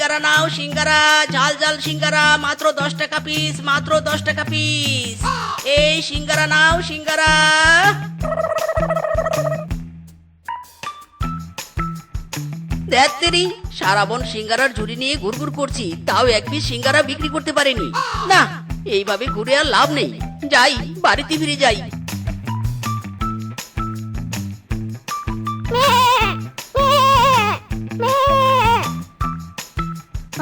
সিঙ্গারা নাও, সিঙ্গারা। ঝাল ঝাল সিঙ্গারা, মাত্র দশ টাকা পিস মাত্র দশ টাকা পিস এই সিঙ্গারা নাও, সিঙ্গারা। সারা বন সিঙ্গারার ঝুড়ি নিয়ে ঘুরঘুর করছি, তাও এক পিস সিঙ্গারা বিক্রি করতে পারিনি। না, এইভাবে ঘুরে আর লাভ নেই। যাই, বাড়িতে ফিরে যাই।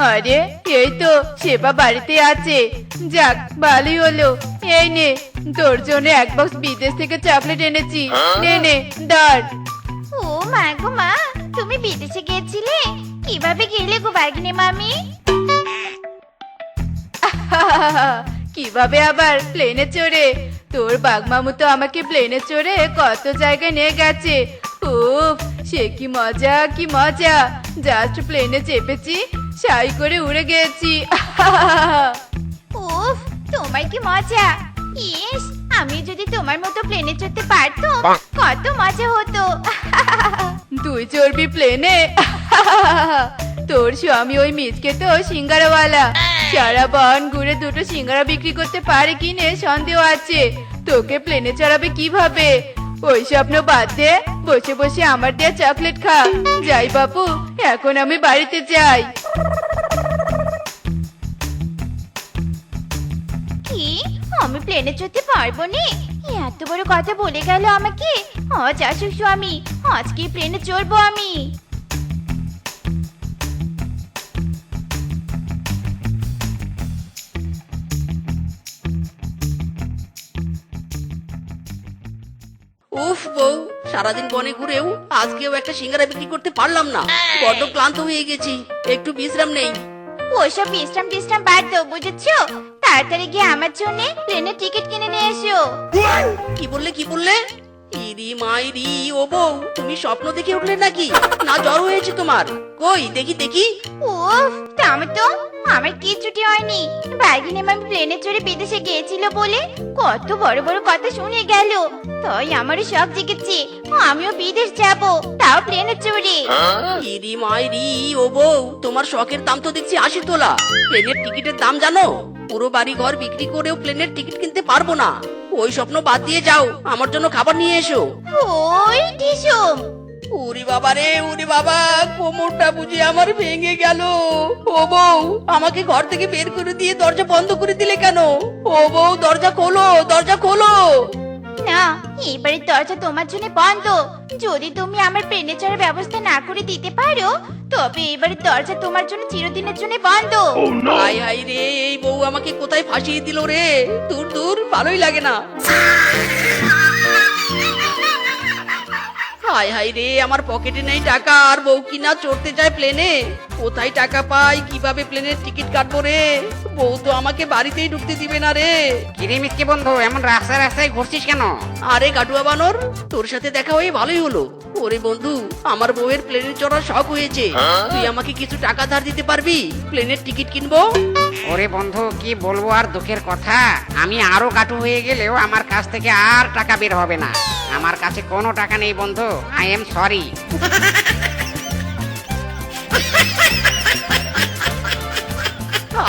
আরে এই তো সেবা বাড়িতে আছে। যাক ভালোই হলো। এই নে তোর জন্য এক বক্স বিদেশ থেকে চকলেট এনেছি। নে নে ধর। ও মা গো মা তুমি বিদেশে গিয়েছিলে? কীভাবে গেলে গো বাগিনী মামি? কীভাবে আবার প্লেনে চড়ে? তোর বাগমামু তো আমাকে প্লেনে চড়ে কত জায়গায় নিয়ে গেছে। উফ সে কি মজা কি মজা। জাস্ট প্লেনে চেপেছি সাই করে উড়ে গেছি। উফ তোমার কি মজা? ইস আমি যদি তোমার মতো প্লেনে চড়তে পারতাম কত মজা হতো। তুই চড়বি প্লেনে তোর স্বামী ওই মিচকে তো সিঙ্গারাওয়ালা। সারা বন ঘুরে দুটো সিঙ্গারা বিক্রি করতে পারে কিনে সন্দেহ আছে। তোকে প্লেনে চড়াবে কীভাবে? ওই স্বপ্ন বাদ দে। বসে বসে আমার দেয়া চকলেট খা। যাই বাপু, এখন আমি বাড়িতে যাই। কি? আমি প্লেনে চড়তে পারব নি? এত বড় কথা বলে গেল আমাকে। আজ আসুক স্বামী আজকে প্লেনে চড়বো আমি। সারাদিন বনে ঘুরেও আজকেও একটা সিঙ্গারা বিক্রি করতে পারলাম না। বড্ড ক্লান্ত হয়ে গেছি। একটু বিশ্রাম নেই। ওইসব বিশ্রাম বিশ্রাম বাদ দাও বুঝেছ? তাড়াতাড়ি গিয়ে আমার জন্য ট্রেনের টিকিট কিনে নিয়ে এসো। কি বললে কি বললে? ইরি মাইরি ও বউ তুমি স্বপ্ন দেখে উঠলে নাকি? না জ্বর হয়েছে তোমার। কই দেখি দেখি। তো আমার কিচ্ছুটি হয়নি। বাগিনে আমি প্লেনে চড়ে বিদেশে গিয়েছিল বলে কত বড় বড় কথা শুনে গেল। তাই আমারও শখ জেগেছে আমিও বিদেশ যাব তাও প্লেনে চড়ে। ইরি মাইরি ও বউ তোমার শখের দাম তো দেখছি আশি তোলা। প্লেনের টিকিটের দাম জানো? পুরো বাড়ি ঘর বিক্রি করেও প্লেনের টিকিট কিনতে পারব না। ওই স্বপ্ন বাদ দিয়ে যাও। আমার জন্য খাবার নিয়ে এসো। ওই টিসুম উরি বাবা রে উরি বাবা কোমরটা বুঝি আমার ভেঙে গেল। ও বউ আমাকে ঘর থেকে বের করে দিয়ে দরজা বন্ধ করে দিলে কেন? ও বউ দরজা খোলো দরজা খোলো। না এবারে দরজা তোমার জন্য বন্ধ। যদি তুমি আমার প্লেনে চড়ার ব্যবস্থা না করে দিতে পারো তবে এবারে দরজা তোমার জন্য চিরদিনের জন্য বন্ধ। হাই হাই রে এই বউ আমাকে কোথায় ফাঁসিয়ে দিল রে? দূর দূর ভালোই লাগে না। হাই হাই রে আমার পকেটে নেই টাকা আর বউ কিনা চড়তে যায় প্লেনে কোথায় টাকা পাই? কীভাবে প্লেনের টিকিট কাটবো রে? বউ তো আমাকে বাড়িতেই ঢুকতে দিবে না রে। কিরে মিসকে বন্ধু এমন রাস্তায় রাস্তায় ঘুরছিস কেন? আরে কাটুয়া বানর তোর সাথে দেখা হয়ে ভালোই হলো। ওরে বন্ধু আমার বউয়ের প্লেনে চড়ার শখ হয়েছে। তুই আমাকে কিছু টাকা ধার দিতে পারবি? প্লেনের টিকিট কিনবো? ওরে বন্ধু কি বলব আর দুঃখের কথা? আমি আরও কাটু হয়ে গেলেও আমার কাছ থেকে আর টাকা বের হবে না। আমার কাছে কোনো টাকা নেই বন্ধু। আই এম সরি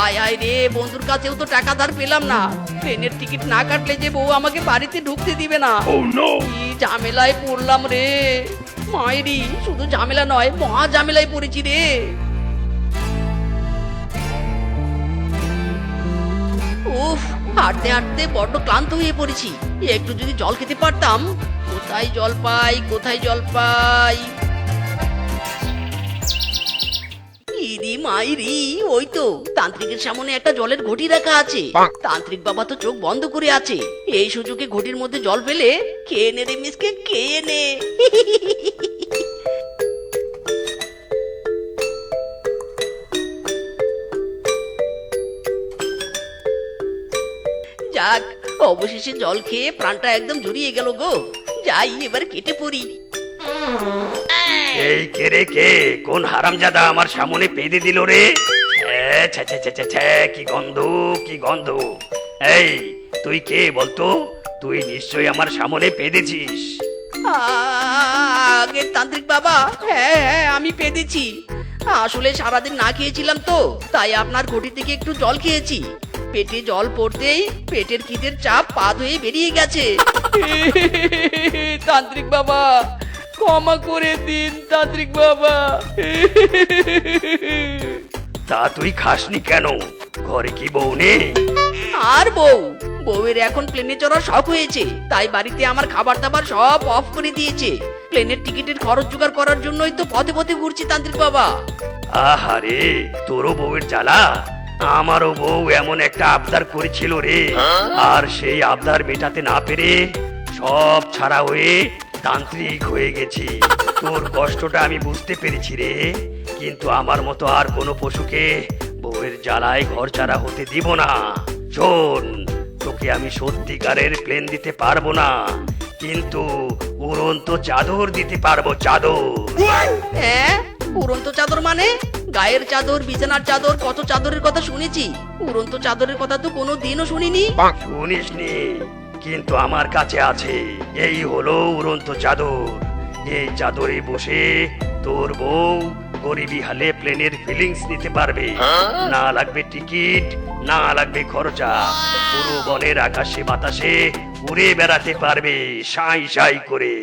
হায় হায় রে বন্ধুর কাছেও তো টাকা ধার পেলাম না। ট্রেনের টিকিট না কাটলে যে বউ আমাকে বাড়িতে ঢুকতে দিবে না। কি ঝামেলায় পড়লাম রে। মায়েরি শুধু ঝামেলা নয় মহা ঝামেলায় পড়েছি রে। উফ হাঁটতে হাঁটতে বড্ড ক্লান্ত হয়ে পড়েছি। একটু যদি জল খেতে পারতাম কোথায় জল পাই কোথায় জল পাই? ইরি মাইরি ওই তো। তান্ত্রিকের সামনে একটা জলের ঘটি রাখা আছে। তান্ত্রিক বাবা তো চোখ বন্ধ করে আছে। এই সুযোগে ঘটির মধ্যে জল ফেলে খেয়ে নে রে মিসকে খেয়ে নে। যাক অবশেষে জল খেয়ে প্রাণটা একদম জুড়িয়ে গেল গো। যাই এবার কেটে পড়ি। এই কে রে কে? কোন হারামজাদা আমার সামনে পেদে দিল রে? ছ্যা, ছ্যা, ছ্যা, ছ্যা, ছ্যা, ছ্যা, কি গন্ধ কি গন্ধ। এই তুই কে বলতো? তুই নিশ্চয়ই আমার সামনে পেদেছিস। আগে তান্ত্রিক বাবা হ্যাঁ হ্যাঁ আমি পেদেছি। আসলে সারাদিন না খেয়েছিলাম তো তাই আপনার ঘটি থেকে একটু জল খেয়েছি। পেটে জল পড়তেই পেটের কিটের চাপ পা ধুয়ে বেরিয়ে গেছে। তান্ত্রিক বাবা ক্ষমা করে দিন তান্ত্রিক বাবা। তা তুই খাসনি কেন? ঘরে কি বউ নেই? আর বউ বউয়ের এখন প্লেনে চড়ার শখ হয়েছে তাই বাড়িতে আমার খাবার দাবার সব অফ করে দিয়েছে। প্লেনের টিকিটের খরচ জোগাড় করার জন্যই তো পথে পথে ঘুরছি তান্ত্রিক বাবা। আহারে তোরও বউয়ের জ্বালা? আমারও বউ এমন একটা আবদার করেছিল রে। আর সেই আবদার মেটাতে না পেরে সব ছাড়া হয়ে তান্ত্রিক হয়ে গেছি। তোর কষ্টটা আমি বুঝতে পেরেছি রে। কিন্তু আমার মতো আর কোনো পশুকে বউয়ের জ্বালায় ঘর ছাড়া হতে দিব না। শোন তোকে আমি সত্যিকারের প্লেন দিতে পারব না। কিন্তু উড়ন্ত চাদর দিতে পারব চাদর। হ্যাঁ উড়ন্ত চাদর মানে? গায়ের চাদর বিছানার চাদর কত চাদরের কথা শুনেছি? উড়ন্ত চাদরের কথা তো কোনো দিনও শুনিনি। শুনিসনি। কিন্তু আমার কাছে আছে। এই হলো উড়ন্ত চাদর। এই চাদরে বসে তোর বউ গরিবি হালে প্লেনের ফিলিংস নিতে পারবে। না লাগবে টিকিট, না লাগবে খরচা। পুরো বনের আকাশে, বাতাসে উড়ে বেড়াতে পারবে সাই সাই করে।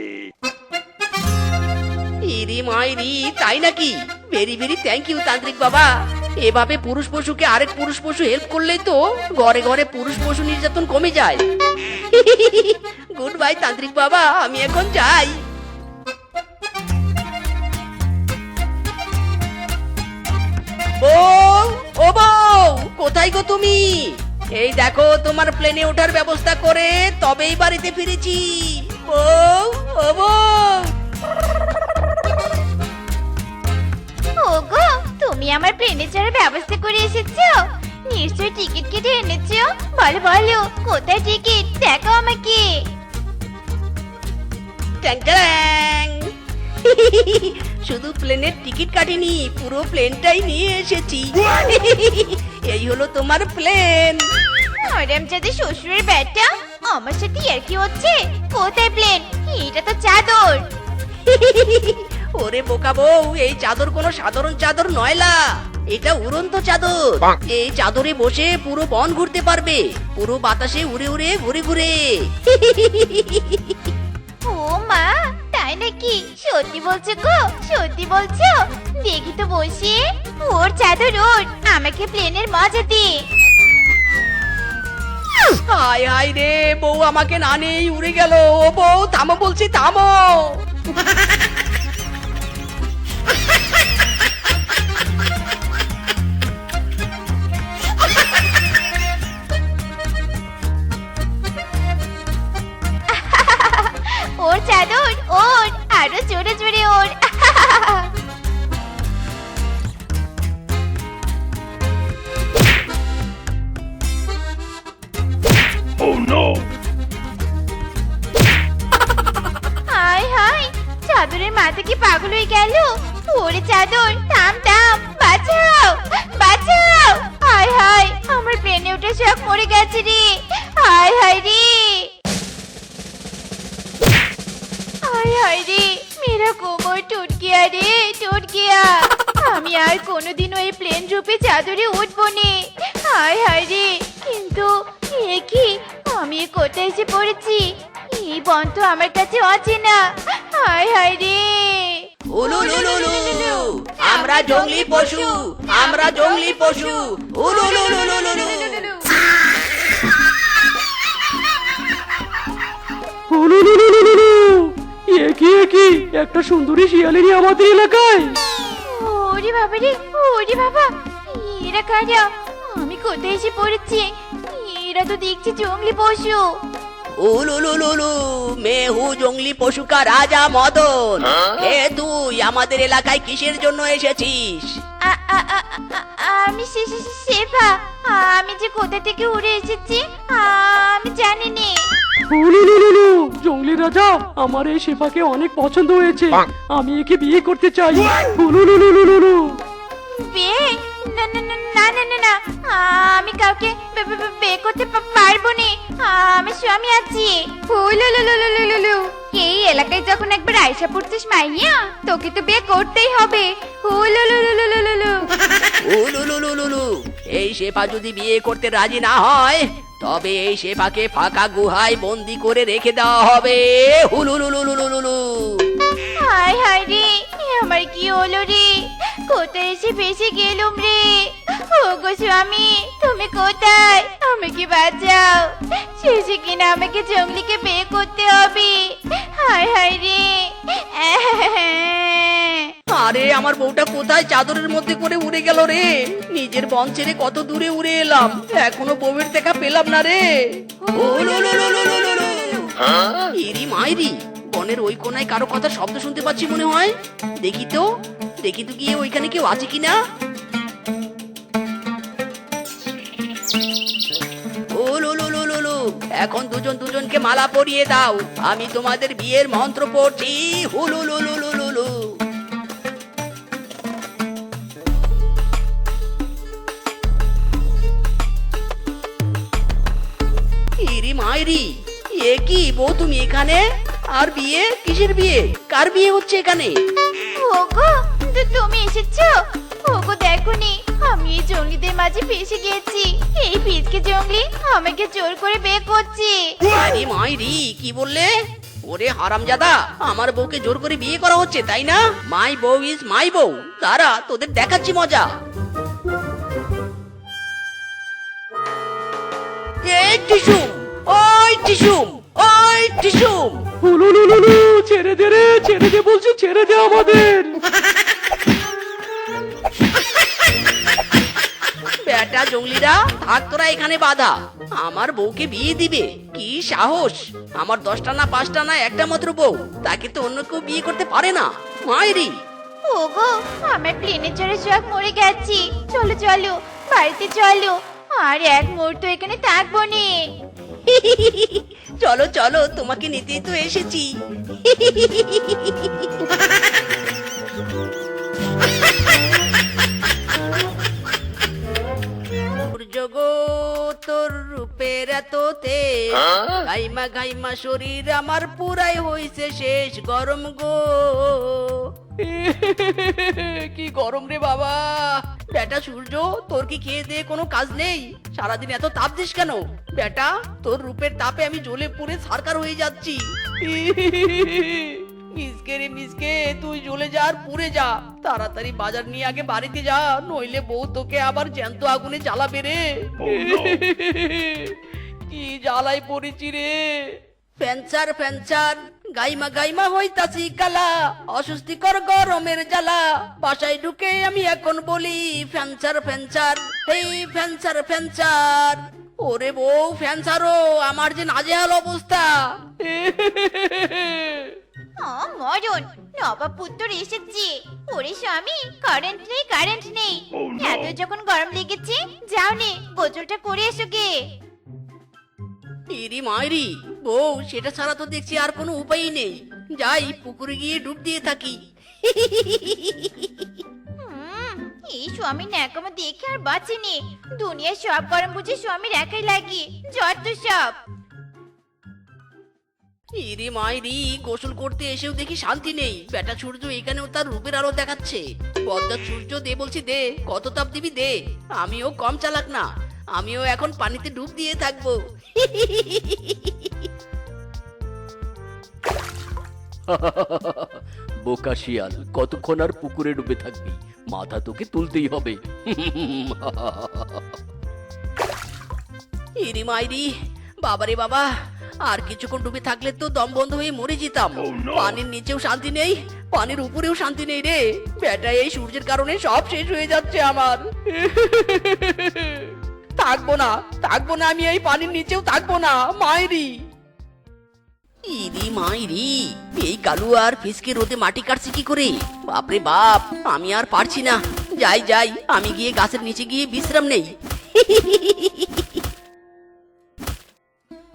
ইরি মাইরি, তাই নাকি? ভেরি ভেরি থ্যাংক ইউ তান্ত্রিক বাবা। এভাবে পুরুষ পশুকে আরেক পুরুষ পশু হেল্প করলেই তো ঘরে ঘরে পুরুষ পশু নির্যাতন কমে যায়। গুড বাই তান্ত্রিক বাবা, আমি এখন যাই। বউ ও বউ, কোথায় গো তুমি? এই দেখো, তোমার প্লেনে ওঠার ব্যবস্থা করে তবেই বাড়িতে ফিরেছি। বউ ও বউ। ওগো তুমি আমার প্লেনে চড়ার ব্যবস্থা করে এসেছ। নিশ্চয়ই টিকিট কেটে এনেছো। বলো বলো কোথায় টিকিট? দেখো আমাকে। শুধু প্লেনের টিকিট কাটিনি পুরো প্লেনটাই নিয়ে এসেছি। এই হলো তোমার প্লেন। ম্যাডাম যাদের শ্বশুরের ব্যাটা আমার সাথে আর কি হচ্ছে? কোথায় প্লেন? এটা তো চাদর। ওরে বোকা বউ এই চাদর কোনো সাধারণ চাদর নয়লা এটা উড়ন্ত চাদর। এই চাদরে বসে পুরো বন ঘুরতে পারবে। পুরো বাতাসে উড়ে উড়ে ঘুরে ঘুরে। ও মা তাই নাকি? সত্যি বলছো গো সত্যি বলছো? দেখি তো বসে। ওর চাদর ওর আমাকে প্লেনের মজা দে। হায় হায় রে বউ আমাকে না নেই উড়ে গেল। ও বউ থামো বলছি থামো। মেরা কোমর টুট গিয়া রে টুট গিয়া আমি আর কোনোদিনও এই প্লেন রূপে চাদরে উঠবো নে হায় হায় রে কিন্তু এ কি আমি কোথায় এসে পড়েছি এই বন তো আমার কাছে অচেনা হায় হায় রে আমরা জঙ্গলি পশু আমরা জঙ্গলি পশু উলুলুলুলুলু হুলুলুলুলুলু। একি একি একটা সুন্দরী শিয়ালিনী আমাদের এলাকায়। ওরে বাবা রে ওরে বাবা এরা কারা? আমি কোথায় এসে পড়েছি? এরা তো দেখছি জঙ্গলি পশু। উলুলুলুলু মেহু জঙ্গলি পশু কা রাজা মদন। এ তুই আমাদের এলাকায় কিসের জন্য এসেছিস? আমি শেফা। আমি যে কোথা থেকে উড়ে এসেছি আমি জানি নে হুলুলুলুলু। জঙ্গলি রাজা আমার এই শেফাকে অনেক পছন্দ হয়েছে আমি একে বিয়ে করতে চাই হুলুলুলুলুলু। বিয়ে না না না না না না না আমি কাউকে বে- বে- বে- বিয়ে করতে পারব না আমি স্বামী আছি হুলু লু লু লু লু লু লু। এই এলাকায় যখন একবার আয়সা পড়ছিস মাইয়া তোকে তো বিয়ে করতেই হবে। উলুলুলুলুলু এই শেফা যদি বিয়ে করতে রাজি না হয় তবে এই শেফাকে ফাঁকা গুহায় বন্দি করে রেখে দেওয়া হবে। হুলুলুলুলুলুলু। হায় হায় রে আমার কি হলো রে? কোথায় এসে ফেসে গেলুম রে? ওগো স্বামী, তুমি কোথায়? আমাকে বাঁচাও? শেষে কিনা আমাকে জঙ্গলিকে বিয়ে করতে হবে। হায় হায় রে। আরে আমার বউটা কোথায় চাদরের মধ্যে করে উড়ে গেল রে নিজের বন ছেড়ে কত দূরে উড়ে এলাম এখনও বউয়ের দেখা পেলাম না রে। ইরি মাইরি বনের ওই কোনায় কারও কথা শব্দ শুনতে পাচ্ছি মনে হয় দেখি তো দেখি তো গিয়ে ওইখানে কেউ আছে কিনা। এখন দুজন দুজনকে মালা পরিয়ে দাও আমি তোমাদের বিয়ের মন্ত্র পড়ছি হুলুলুলুলুলু ইরি বউ তুমি এখানে? আর বিয়ে? কিসের বিয়ে? কার বিয়ে হচ্ছে এখানে? ওগো তু- তুমি এসেছ? ওগো দেখোনি আমি এই জঙ্গলিদের মাঝে ফেসে গিয়েছি। এই পিচকে জঙ্গলি আমাকে জোর করে করছে। আরে মাইরি কি বললে? ওরে হারামজাদা আমার বউকে জোর করে বিয়ে করা হচ্ছে তাই না? মাই বউ ইজ মাই বউ তারা তোদের দেখাচ্ছি মজা। এই ওই টিসুম ওই টিসুম হুলুলুলুলু ছেড়ে দে রে ছেড়ে দে বলছি ছেড়ে দে আমাদের। বেটা জঙ্গলিরা থাক তোরা এখানে বাধা। আমার বউকে বিয়ে দিবে কি সাহস? আমার দশটা না পাঁচটা না একটা মাত্র বউ তাকে তো অন্য কেউ বিয়ে করতে পারে না। মায়েরি ওগো আমার প্লেনে চড়ে সব মরে গেছি। চলো চলো বাড়িতে চলো। আর এক মুহূর্ত এখানে থাকব নে। চলো চলো তোমাকে নিতেই তো এসেছি। জগতর রূপের এততে গাইমা গাইমা শরীর আমার পুরাই হইছে শেষ গরম গো। কি গরম রে বাবা। বেটা সূর্য তোর কি খেয়ে দিয়ে কোনো কাজ নেই? সারাদিন এত তাপ দিস কেন? বেটা তোর রূপের তাপে আমি জ্বলে পুড়ে সারকার হয়ে যাচ্ছি। মিসকে রে মিসকে তুই জ্বলে যা আর পুড়ে যা। তাড়াতাড়ি বাজার নিয়ে আগে বাড়িতে যা নইলে বউ তোকে আবার জ্যান্ত আগুনে জ্বালাবে রে। কি জ্বালাই পড়েছি রে। ফ্যানচার ফ্যানচার গাইমা গাইমা হইতাছি কালা অস্বস্তিকর গরমের জ্বালা। বাসায় ঢুকে আমি এখন বলি ফ্যানচার ফ্যানচার এই ফ্যানচার ফ্যানচার ওরে বউ ফ্যানচারো আমার যে নাজেহাল অবস্থা। ও মরণ। এসেছে। ওরে স্বামী কারেন্ট নেই কারেন্ট নেই। এত যখন গরম লেগেছে যাও নে করে এসো গে। ইরি মাইরি বউ সেটা ছাড়া তো দেখছি আর কোনো উপায়ই নেই। যাই পুকুরে গিয়ে ডুব দিয়ে থাকি। এই স্বামী ন্যাকামো দেখে আর বাঁচেনি দুনিয়ার সব গরম বুঝে স্বামীর একাই লাগে। যত সব। ইরি মাইরি গোসল করতে এসেও দেখি শান্তি নেই। বেটা সূর্য এখানেও তার রূপের আলো দেখাচ্ছে। পদ্মা সূর্য দে বলছি দে কত তাপ দিবি দে। আমিও কম চালাক না আমিও এখন পানিতে ডুব দিয়ে থাকব। বোকা শিয়াল কতক্ষণ আর পুকুরে ডুবে থাকবি? মাথা তোকে তুলতেই হবে। ইরি মাইরি বাবারে বাবা আর কিছুক্ষণ ডুবে থাকলে তো দম বন্ধ হয়ে মরে যেতাম। পানির নিচেও শান্তি নেই পানির উপরেও শান্তি নেই রে। বেটা এই সূর্যের কারণে সব শেষ হয়ে যাচ্ছে আমার। থাকব না থাকব না আমি এই পানির নিচেও থাকব না মাইরি। ইরি মাইরি এই কালু আর ফিসকে রোদে মাটি কাটছে কি করে? বাপরে বাপ আমি আর পারছি না। যাই যাই আমি গিয়ে গাছের নিচে গিয়ে বিশ্রাম নেই।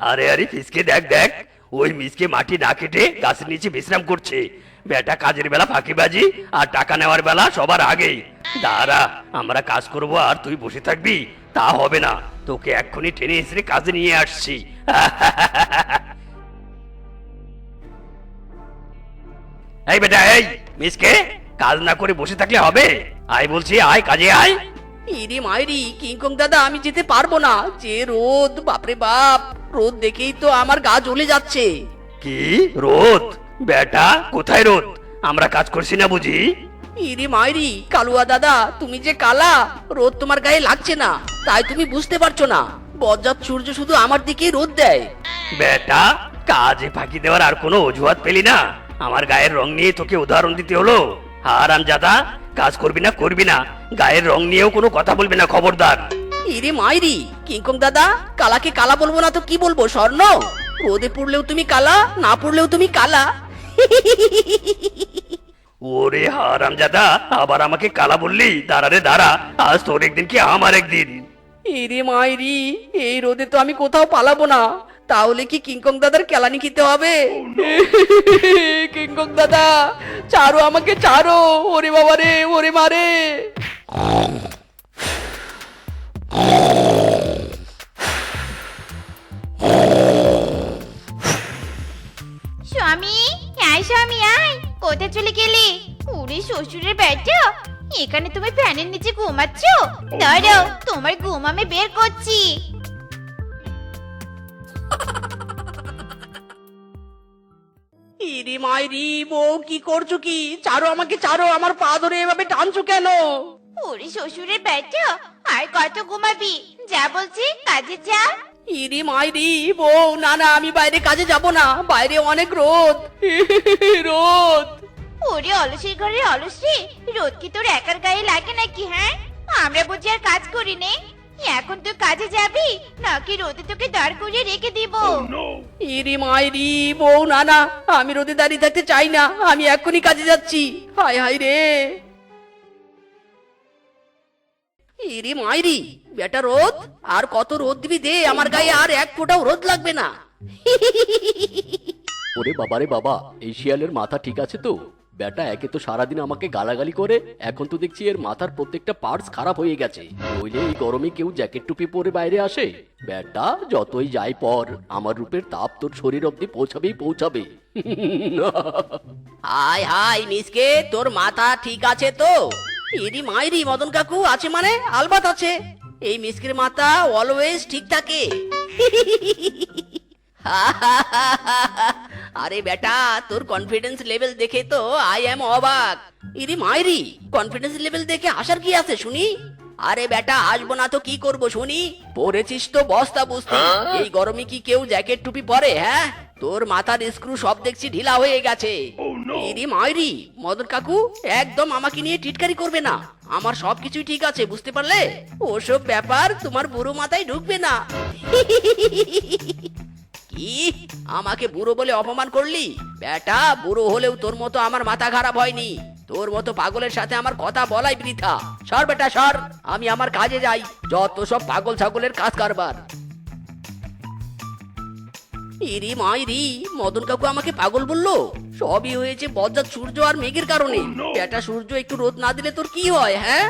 আরে আরে ফিসকে দেখ দেখ। ওই মিসকে মাটি না কেটে গাছের নিচে বিশ্রাম করছে। বেটা কাজের বেলা ফাঁকিবাজি আর টাকা নেওয়ার বেলা সবার আগে। দাঁড়া, আমরা কাজ করব আর তুই বসে থাকবি, তা হবে না। তোকে এক্ষুনি টেনে এসে কাজে নিয়ে আসছি। এই বেটা, এই, মিসকে, কাজ না করে বসে থাকলে হবে? আয় বলছি, আয়, কাজে আয়। ইরে মাইরি কিংকং দাদা, আমি যেতে পারব না। যে রোদ, বাপরে বাপ। রোদ দেখেই তো আমার গা জ্বলে যাচ্ছে। কি? রোদ? বেটা কোথায় রোদ? আমরা কাজ করছি না বুঝি? ইরে মাইরি কালুয়া দাদা তুমি যে কালা রোদ তোমার গায়ে লাগছে না তাই তুমি বুঝতে পারছ না। বজ্জাত সূর্য শুধু আমার দিকেই রোদ দেয়। বেটা কাজে ফাঁকি দেওয়ার আর কোনো অজুহাত পেলি না। আমার গায়ের রং নিয়ে তোকে উদাহরণ দিতে হলো। হারাম জাদা কাজ করবি না করবি না। গায়ের রং নিয়েও কোনো কথা বলবি না খবরদার। ইরে মাইরি কিংকং দাদা কালাকে কালা বলব না তো কি বলব স্বর্ণ? রোদে পড়লেও তুমি কালা না পড়লেও তুমি কালা। ওরে হারাম জাদা আবার আমাকে কালা বললি? দাঁড়া রে দাঁড়া আজ তোর একদিন কি আমার একদিন? ইরে মাইরি এই রোদে তো আমি কোথাও পালাবো না। তাহলে কি কিংকং দাদার কেলানি খেতে হবে? কিংকং দাদা চারো আমাকে চারো। ওরে বাবা রে ওরে মারে। স্বামী, আয় স্বামী, আয়। কোথায় চলে গেলি? ওরে শ্বশুরের বেটা এখানে তুমি ফ্যানের নিচে ঘুমাচ্ছ? দাঁড়াও, তোমার ঘুম আমি বের করছি। ইরে মাইরি, বউ, কি করছ কি? চারো আমাকে, চারো, আমার পা ধরে এভাবে টানছো কেন? ওরে শ্বশুরের বেটা আর কত ঘুমাবি? যা বলছি কাজে যা। ইরে মাইরি বউ না না আমি বাইরে কাজে যাব না। বাইরে অনেক রোদ। রোদ। ওরে অলসের ঘরে অলসে? রোদ কি তোর একার গায়ে লাগে নাকি হ্যাঁ? আমরা বুঝি আর কাজ করি নে। এখন তুই কাজে যাবি? নাকি রোদে তোকে দাঁড় করিয়ে রেখে দিব? ইরি মাইরি বউ না না আমি রোদে দাঁড়িয়ে থাকতে চাই না। আমি এক্ষুনি কাজে যাচ্ছি। হায় হায় রে। ইরি মাইরি বেটা রোদ আর কত রোদ দিবি দে আমার গায়ে আর এক ফোঁটাও রোদ লাগবে না। ওরে বাবারে বাবা এই শিয়ালের মাথা ঠিক আছে তো? বেটা একে তো সারাদিন আমাকে গালাগালি করে এখন তো দেখছি এর মাথার প্রত্যেকটা পার্টস খারাপ হয়ে গেছে। নইলে এই গরমে কেউ জ্যাকেট টুপি পরে বাইরে আসে? বেটা যতই যাই পর আমার রূপের তাপ তোর শরীর অব্দি পৌঁছাবেই পৌঁছাবে। হাই হাই মিসকে তোর মাথা ঠিক আছে তো? ইরি মাইরি মদন কাকু আছে মানে? আলবাত আছে। এই মিসকির মাথা অলওয়েজ ঠিক থাকে। আরে বেটা, তোর কনফিডেন্স লেভেল দেখে তো আই অ্যাম অবাক। ইরি মাইরি কনফিডেন্স লেভেল দেখে আসার কি আছে শুনি? আরে বেটা আসব না তো কি করব শুনি? পরেছিস তো বস্তা বুঝতে। এই গরমে কি কেউ জ্যাকেট টুপি পরে হ্যাঁ? তোর মাথার স্ক্রু সব দেখছি ঢিলা হয়ে গেছে। ইরি মাইরি মদন কাকু একদম আমাকে নিয়ে টিটকারি করবে না। আমার সব কিছুই ঠিক আছে বুঝতে পারলে? ওসব ব্যাপার তোমার বুড়ো মাথায় ঢুকবে না। কি? আমাকে বুড়ো বলে অপমান করলি? বেটা বুড়ো হলেও তোর মতো আমার মাথা খারাপ হয়নি। তোর মতো পাগলের সাথে আমার কথা বলাই বৃথা। সর বেটা সর। আমি আমার কাজে যাই। যত সব পাগল ছাগলের কাজ কারবার। ইরি মাইরি মদন কাকু আমাকে পাগল বলল? সবই হয়েছে বজ্জাত সূর্য আর মেঘের কারণে। বেটা সূর্য একটু রোদ না দিলে তোর কি হয় হ্যাঁ?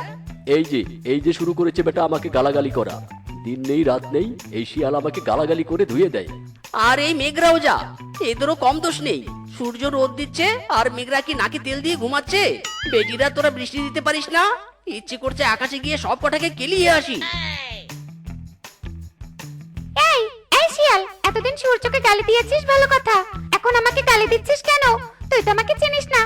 এই যে এই যে শুরু করেছে বেটা আমাকে গালাগালি করা। দিন নেই রাত নেই এই শিয়াল আমাকে গালাগালি করে ধুয়ে দেয়। আর এই মেঘরাও যা এদেরও কম দোষ নেই। সূর্য রোদ দিচ্ছে আর মেঘরা কি নাকে তেল দিয়ে ঘুমাচ্ছে? বেটিরা তোরা বৃষ্টি দিতে পারিস না? ইচ্ছে করছে আকাশে গিয়ে সব কটাকে কেলিয়ে আসি। এই এই শিয়াল এতদিন সূর্যকে গালি দিয়েছিস ভালো কথা। এখন আমাকে গালি দিচ্ছিস কেন? তুই তো আমাকে চিনিস না।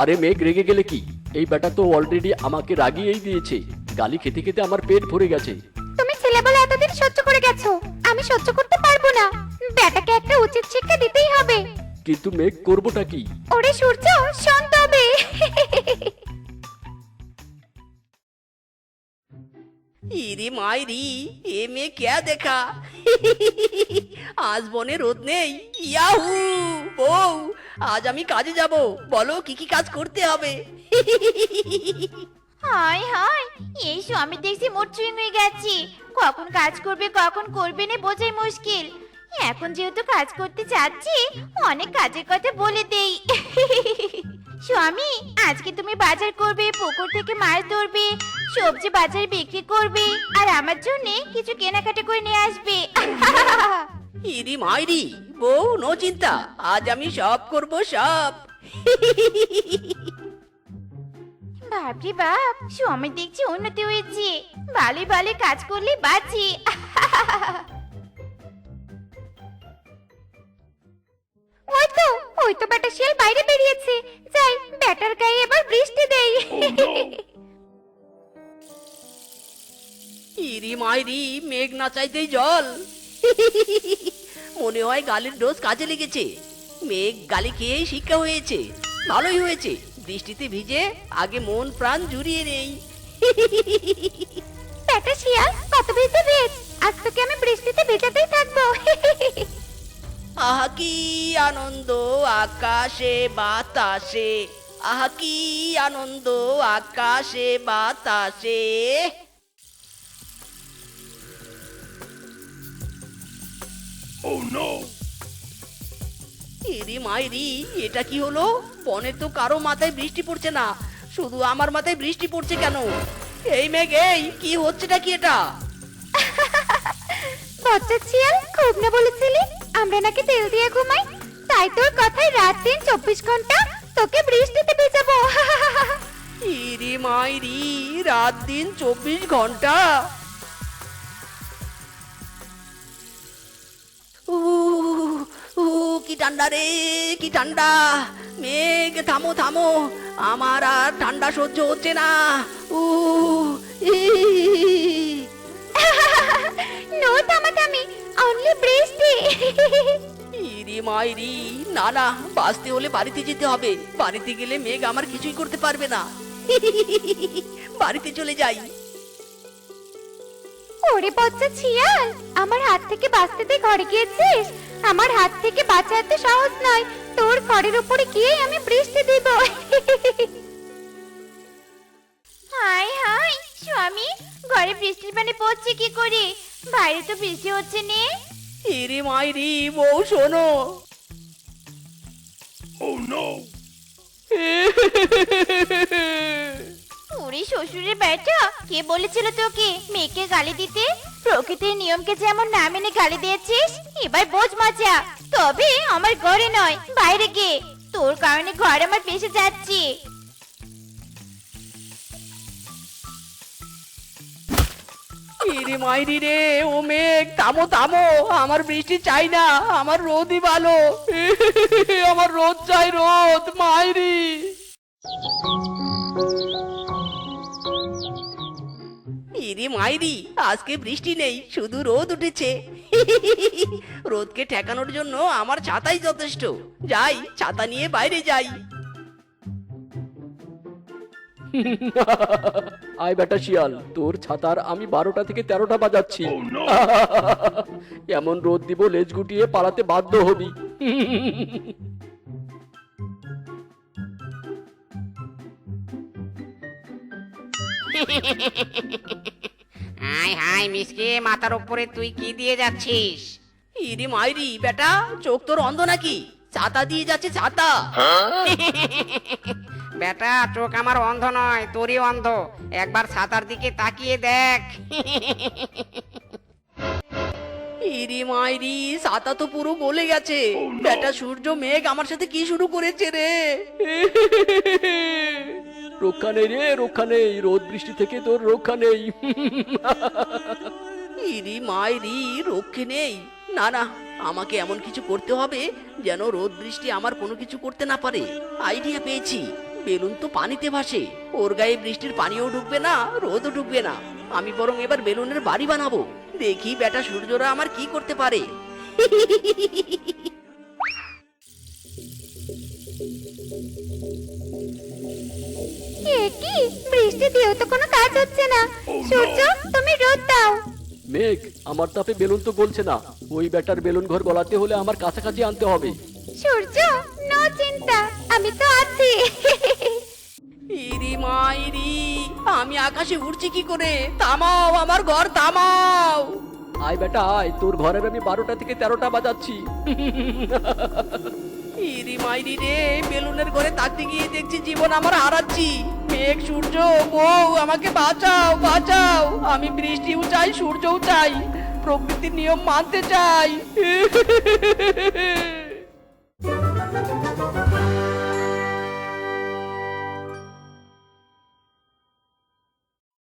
আরে মেঘ রেগে গেলে কি? এই বেটা তো অলরেডি আমাকে রাগিয়েই দিয়েছে। গালি খেতে খেতে আমার পেট ভরে গেছে। তুমি ছেলে বলে এতদিন সহ্য করে গেছো। আমি সহ্য করতে পারব না। বেটাকে একটা উচিত শিক্ষা দিতেই হবে। কিন্তু মেঘ করবোটা কি? ওরে সূর্য শান্ত হবে। ইরি মাইরি, এ মেয়ে কে দেখা? আজ বনে রোদ নেই। ইয়াহু! বউ, আজ আমি কাজে যাব। বলো, কি কি কাজ করতে হবে? হায় হায়, এই স্বামী দেখছি মোট চুইং হয়ে গেছি। কখন কাজ করবে, কখন করবে না বোঝাই মুশকিল। এখন যেহেতু কাজ করতে যাচ্ছি অনেক কাজের কথা বলে দেই। স্বামী আজকে তুমি বাজার করবে পুকুর থেকে মাছ ধরবে সবজি বাজারে বিক্রি করবে আর আমার জন্য কিছু কেনাকাটা করে নিয়ে আসবে। ইরি মাইরি বউ নো চিন্তা আজ আমি সব করব সব। বাপরে বাপ স্বামী দেখছি উন্নতি হয়েছে। ভালোই ভালো কাজ করলে বাঁচি। ওই তো ওই তো বেটা শিয়াল বাইরে বেরিয়েছে। যাই ব্যাটার গায়ে এবার বৃষ্টি দেই। ইরি মাইরি মেঘ না চাইতেই জল। মনে হয় গালির ডোজ কাজে লেগেছে। মেঘ গালি খেয়েই শিক্ষা হয়েছে। ভালোই হয়েছে। বৃষ্টিতে ভিজে আগে মন প্রাণ জুড়িয়ে নেই। ব্যাটা শিয়াল কত ভিজতে ভেজ আজ তোকে আমি বৃষ্টিতে ভেজাতেই থাকব। আহা কি আনন্দ আকাশে বাতাসে? আহা কি আনন্দ আকাশে বাতাসে? মাইরি এটা কি হলো? বনে তো কারও মাথায় বৃষ্টি পড়ছে না। শুধু আমার মাথায় বৃষ্টি পড়ছে কেন? এই মেঘ এই কি হচ্ছেটা কি এটা? বচ্চা শিয়াল খুব না বলেছিলি? আমরা নাকি তেল দিয়ে ঘুমাই? তাই তোর কথায় রাত দিন চব্বিশ ঘণ্টা তোকে বৃষ্টিতে ভেজাবো। ইরি মাইরি রাত দিন চব্বিশ ঘণ্টা। উ উ, কি ঠান্ডা রে, কি ঠান্ডা। মেঘ, থামো থামো, আমার আর ঠান্ডা সহ্য হচ্ছে না। উ, ই নো থামাথামি অনলি বৃষ্টি ইরি মাইরি না না বাঁচতে হলে বাড়িতে যেতে হবে। বাড়িতে গেলে মেঘ আমার কিছুই করতে পারবে না। বাড়িতে চলে যাই। ওরে বচ্চা শিয়াল আমার হাত থেকে বাঁচতে তুই ঘরে গিয়েছিস? আমার হাত থেকে বাঁচা এত সহজ নয় তোর ঘরের উপরে গিয়ে আমি বৃষ্টি দিব। হাই হাই স্বামী ঘরে বৃষ্টির পানি পড়ছে কি করে? বাইরে তো বৃষ্টি হচ্ছে নে। ইরি মাইরি বউ শোনো। ওরে শ্বশুরের বেটা কে বলেছিল তোকে মেয়েকে গালি দিতে? প্রকৃতির নিয়মকে যেমন না মেনে গালি দিয়েছিস এবার বোঝ মজা। তবে আমার ঘরে নয় বাইরে গিয়ে তোর কারণে ঘর আমার পেশে যাচ্ছে। ইরি মাইরি রে, ও মেঘ, থামো থামো, আমার বৃষ্টি চাই না, আমার রোদই ভালো। আমার রোদ চাই রোদ, মাইরি। ইরি মাইরি, আজকে বৃষ্টি নেই, শুধু রোদ উঠেছে। রোদকে ঠেকানোর জন্য আমার ছাতাই যথেষ্ট। যাই, ছাতা নিয়ে বাইরে যাই। আয় বেটা শিয়াল তোর ছাতার আমি বারোটা থেকে তেরোটা বাজাচ্ছি। এমন রোদ দিব লেজ গুটিয়ে পালাতে বাধ্য হবি। হাই হাই মিসকে মাথার উপরে তুই কি দিয়ে যাচ্ছিস? ইরি মাইরি বেটা চোখ তোর অন্ধ নাকি? ছাতা দিয়ে যাচ্ছে ছাতা বেটা চোখ আমার অন্ধ নয় তোরই অন্ধ। একবার ছাতার দিকে তাকিয়ে দেখ। ইরি মাইরি ছাতা তো পুরো গলে গেছে। বেটা সূর্য মেঘ আমার সাথে কি শুরু করেছে রে? রক্ষা নেই রে রক্ষা নেই। রোদ বৃষ্টি থেকে তোর রক্ষা নেই। ইরি মাইরি রক্ষে নেই। না না। আমাকে এমন কিছু করতে হবে যেন রোদ বৃষ্টি আমার কোনো কিছু করতে না পারে। আইডিয়া পেয়েছি। বেলুন তো পানিতে ভাসে। ওর গায়ে বৃষ্টির পানিও ঢুকবে না রোদও ঢুকবে না। আমি বরং এবার বেলুনের বাড়ি বানাবো। দেখি বেটা সূর্যরা আমার কি করতে পারে। এ কি? বৃষ্টি দিয়েও তো কোনো কাজ হচ্ছে না। সূর্য তুমি রোদ দাও। মেঘ আমার তাপে বেলুন তো গলছে না। ওই বেটার বেলুন ঘর গলাতে হলে আমার কাছাকাছি আনতে হবে। সূর্য নো চিন্তা আমি তো আছি। ইরি মাইরি আমি আকাশে উড়ছি কি করে? থামাও আমার ঘর থামাও। আয় বেটা আয় তোর ঘরের আমি বারোটা থেকে তেরোটা বাজাচ্ছি। ইরি মাইরি রে, বেলুনের ঘরে তাকতে গিয়ে দেখছি জীবন আমার হারাচ্ছি। মেঘ, সূর্য, বউ, আমাকে বাঁচাও বাঁচাও। আমি বৃষ্টিও চাই, সূর্যও চাই, প্রকৃতির নিয়ম মানতে চাই।